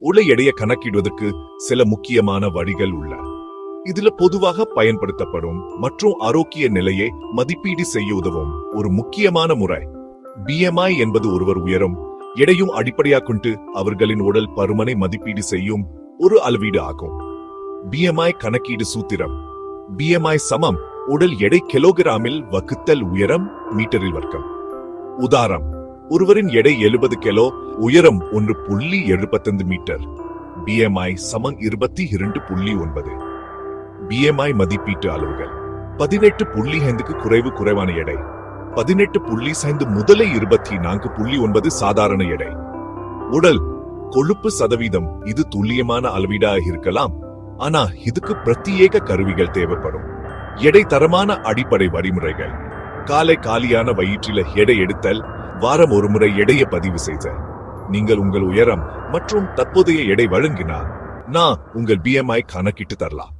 உடல் எடையை கணக்கிடுவதற்கு சில முக்கியமான வழிகள் உள்ள. இதுல பொதுவாக பயன்படுத்தப்படும் மற்றும் ஆரோக்கிய நிலையை மதிப்பீடு செய்ய உதவும் ஒரு முக்கியமான முறை. பிஎம்ஐ என்பது ஒருவர் உயரும் எடையும் அடிப்படையாக கொண்டு அவர்களின் உடல் பருமனை மதிப்பீடு செய்யும் ஒரு அளவீடு ஆகும். பிஎம்ஐ கணக்கீடு சூத்திரம். பிஎம்ஐ சமம் உடல் எடை கிலோகிராமில் வகுத்தல் உயரம் மீட்டரில் வர்க்கம். உதாரணம் ஒருவரின் எடை எழுபது கிலோ உயரம் ஒன்று புள்ளி எழுபத்தைந்து மீட்டர். பிஎம்ஐ சமம் இருபத்தி இரண்டு புள்ளி ஒன்பது. பிஎம்ஐ மதிப்பீட்டு அளவுகள். பதினெட்டு புள்ளி ஐந்துக்கு குறைவு குறைவான எடை. பதினெட்டு புள்ளி ஐந்து முதலே இருபத்தி நான்கு புள்ளி ஒன்பது சாதாரண எடை. உடல். கொழுப்பு சதவீதம். இது துல்லியமான அளவீடாக இருக்கலாம். ஆனா இதுக்கு பிரத்யேக கருவிகள் தேவைப்படும். எடை தரமான அடிப்படை வழிமுறைகள். காலை காலியான வயிற்றில எடை எடுத்தல் வாரம் ஒரு முறை எடையை பதிவு செய்த நீங்கள் உங்கள் உயரம் மற்றும் தற்போதைய எடை வழங்கினால் நான் உங்கள் பிஎம்ஐ கணக்கிட்டு தரலாம்.